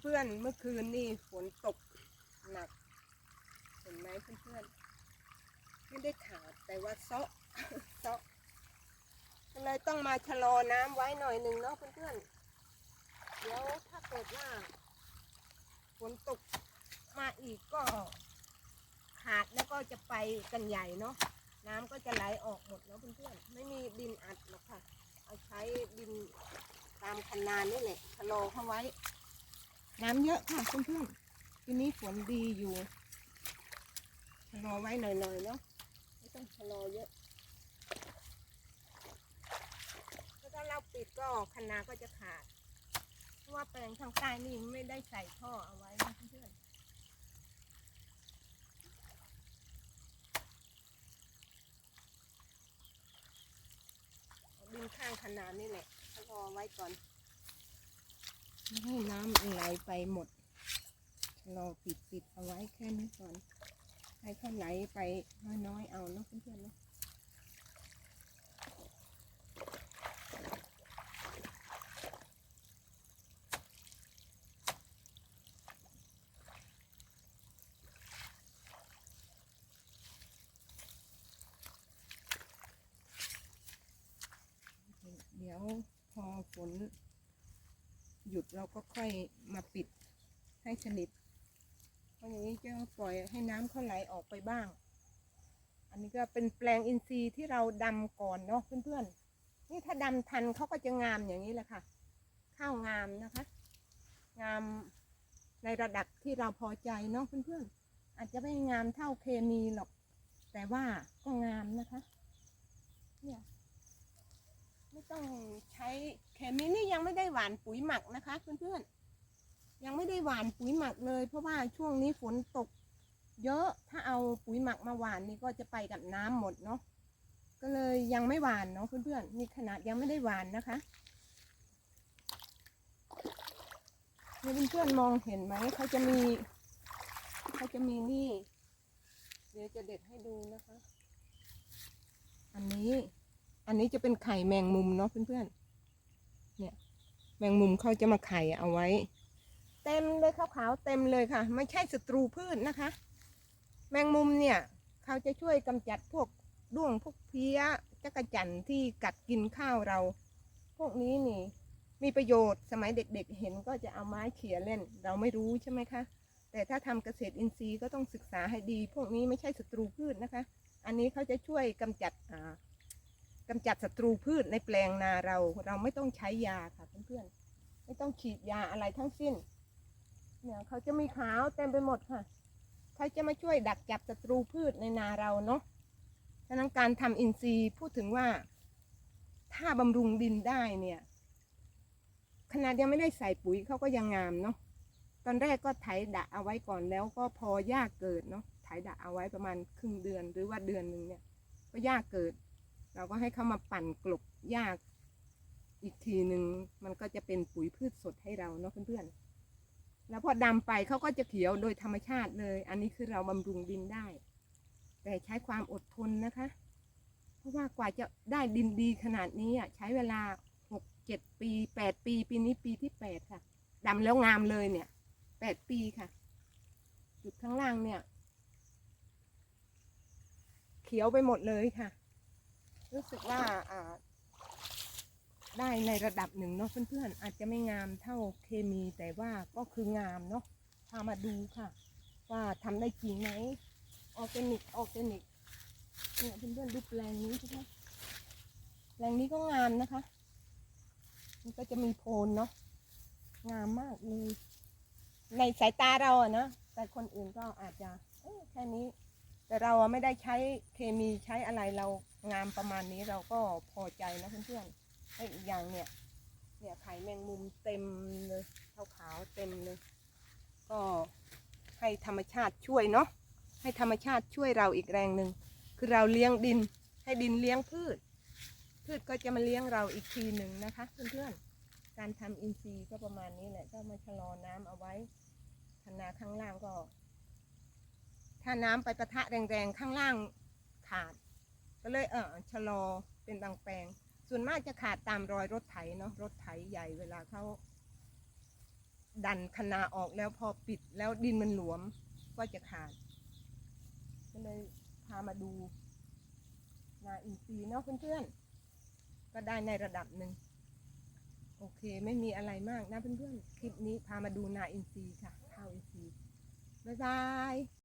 เพื่อนๆ เมื่อคืนนี่ฝนตกหนัก เห็นไหมเพื่อนๆ ไม่ได้ขาดแต่ว่าเซาะเซาะก็เลยต้องมาชะลอน้ำไว้หน่อยหนึ่งเนาะเพื่อนๆ เดี๋ยวถ้าเกิดว่าฝนตกมาอีกก็ขาดแล้วก็จะไปกันใหญ่เนาะน้ำก็จะไหลออกหมดแล้วเพื่อนๆ ไม่มีดินอัดหรอกค่ะ เอาใช้ดินตามคันนานี่แหละชะลอเข้าไว้ น้ำเยอะค่ะเพื่อนๆทีนี้ฝนดีอยู่ชะลอไว้หน่อยๆเนาะไม่ต้องชะลอเยอะถ้าเราปิดก็คันนาก็จะขาด เพราะว่าแปลงข้างใต้นี่ไม่ได้ใส่ท่อเอาไว้นะเพื่อนๆดินข้างคันนานี่แหละชะลอไว้ก่อนไม่ให้น ไหลไปหมดชะลอปิดปิดเอาไว้แค่นี้ก่อน ให้เขาไหลไปน้อยๆเอาเนาะเพื่อนๆเนาะเดี๋ยวพอฝน หยุดเราก็ค่อยมาปิดให้สนิทเพราะอย่างนี้จะปล่อยให้น้ำเขาไหลออกไปบ้าง อันนี้ก็เป็นแปลงอินทรีย์ที่เราดำก่อนเนาะเพื่อนๆ นี่ถ้าดำทันเขาก็จะงามอย่างนี้แหละค่ะ ข้าวงามนะคะ งามในระดับที่เราพอใจเนาะเพื่อนๆ อาจจะไม่งามเท่าเคมีหรอก แต่ว่าก็งามนะคะ เนี่ย ไม่ต้องใช้เคมีนี่ยังไม่ได้หวานปุ๋ยหมักนะคะเพื่อนๆยังไม่ได้หวานปุ๋ยหมักเลย เพราะว่าช่วงนี้ฝนตก เยอะถ้าเอาปุ๋ยหมักมาหวานนี่ก็จะไปกับน้ำหมดเนาะก็เลยยังไม่หวานเนาะเพื่อนๆนี่ขนาดยังไม่ได้หวานนะคะเพื่อนๆมองเห็นไหมเขาจะมีเขาจะมีนี่ เดี๋ยวจะเด็ดให้ดูนะคะ อันนี้ อันนี้จะเป็นไข่แมงมุมเนาะเพื่อนๆ เนี่ย แมงมุมเขาจะมาไข่เอาไว้ เต็มเลยขาวๆเต็มเลยค่ะ ไม่ใช่ศัตรูพืชนะคะ แมงมุมเนี่ยเขาจะช่วยกำจัดพวกด้วงพวกเพี้ยจักรจั่นที่กัดกินข้าวเรา พวกนี้นี่ มีประโยชน์สมัยเด็กๆเห็นก็จะเอาไม้เขี่ยเล่น เราไม่รู้ใช่ไหมคะ แต่ถ้าทำเกษตรอินทรีย์ก็ต้องศึกษาให้ดี พวกนี้ไม่ใช่ศัตรูพืชนะคะ อันนี้เขาจะช่วยกำจัดอ่า กำจัดศัตรูพืชในแปลงนาเรา เราไม่ต้องใช้ยาค่ะเพื่อนๆไม่ต้องฉีดยาอะไรทั้งสิ้น เนี่ยเขาจะมีขาวเต็มไปหมดค่ะเขาจะมาช่วยดักจับศัตรูพืชในนาเราเนาะฉะนั้นการทำอินทรีย์พูดถึงว่า ถ้าบำรุงดินได้เนี่ย ขนาดยังไม่ได้ใส่ปุ๋ยเขาก็ยังงามเนาะตอนแรกก็ไถดะเอาไว้ก่อนแล้วก็พอหญ้าเกิดเนาะไถดะเอาไว้ประมาณครึ่งเดือนหรือว่าเดือนหนึ่งเนี่ย ก็หญ้าเกิด เราก็ให้เขามาปั่นกลบหญ้าอีกทีหนึ่งมันก็จะเป็นปุ๋ยพืชสดให้เราเนาะเพื่อนๆ แล้วพอดำไปเขาก็จะเขียวโดยธรรมชาติเลย อันนี้คือเราบำรุงดินได้ แต่ใช้ความอดทนนะคะ เพราะว่ากว่าจะได้ดินดีขนาดนี้อะใช้เวลาหกเจ็ดปีแปดปี ปีนี้ปีที่แปดค่ะดำแล้วงามเลยเนี่ยแปดปีค่ะ จุดข้างล่างเนี่ย เขียวไปหมดเลยค่ะ รู้สึกว่าได้ในระดับหนึ่งเนาะเพื่อนๆอาจจะไม่งามเท่าเคมีแต่ว่าก็คืองามเนาะพามาดูค่ะ ว่าทำได้จริงไหมออร์แกนิกออร์แกนิกเนี่ยเพื่อนๆดูแปลงนี้ใช่ไหมแปลงนี้ก็งามนะคะ มันก็จะมีโพนเนาะงามมากเลยในสายตาเราอะนะแต่คนอื่นก็อาจจะแค่นี้ แต่เราไม่ได้ใช้เคมีใช้อะไรเรางามประมาณนี้เราก็พอใจนะเพื่อนๆและอีกอย่างเนี่ยเนี่ยไข่แมงมุมเต็มเลยขาวๆเต็มเลย ก็ให้ธรรมชาติช่วยเนาะให้ธรรมชาติช่วยเราอีกแรงหนึ่งคือเราเลี้ยงดินให้ดินเลี้ยงพืช พืชก็จะมาเลี้ยงเราอีกทีหนึ่งนะคะเพื่อนๆการทำอินทรีย์ก็ประมาณนี้แหละก็มาชะลอน้ำเอาไว้คนาข้างล่างก็ ถ้าน้ำไปประทะแรงๆ ข้างล่างขาด ก็เลยเออชะลอเป็นบางแปลง ส่วนมากจะขาดตามรอยรถไถเนาะรถไถใหญ่เวลาเขาดันคนาออกแล้วพอปิดแล้วดินมันหลวมก็จะขาด ก็เลยพามาดูนาอินทรีย์เนาะเพื่อนๆ ก็ได้ในระดับหนึ่ง โอเคไม่มีอะไรมากนะเพื่อนๆ คลิปนี้พามาดูนาอินทรีย์ค่ะข้าวอินทรีย์บ๊ายบาย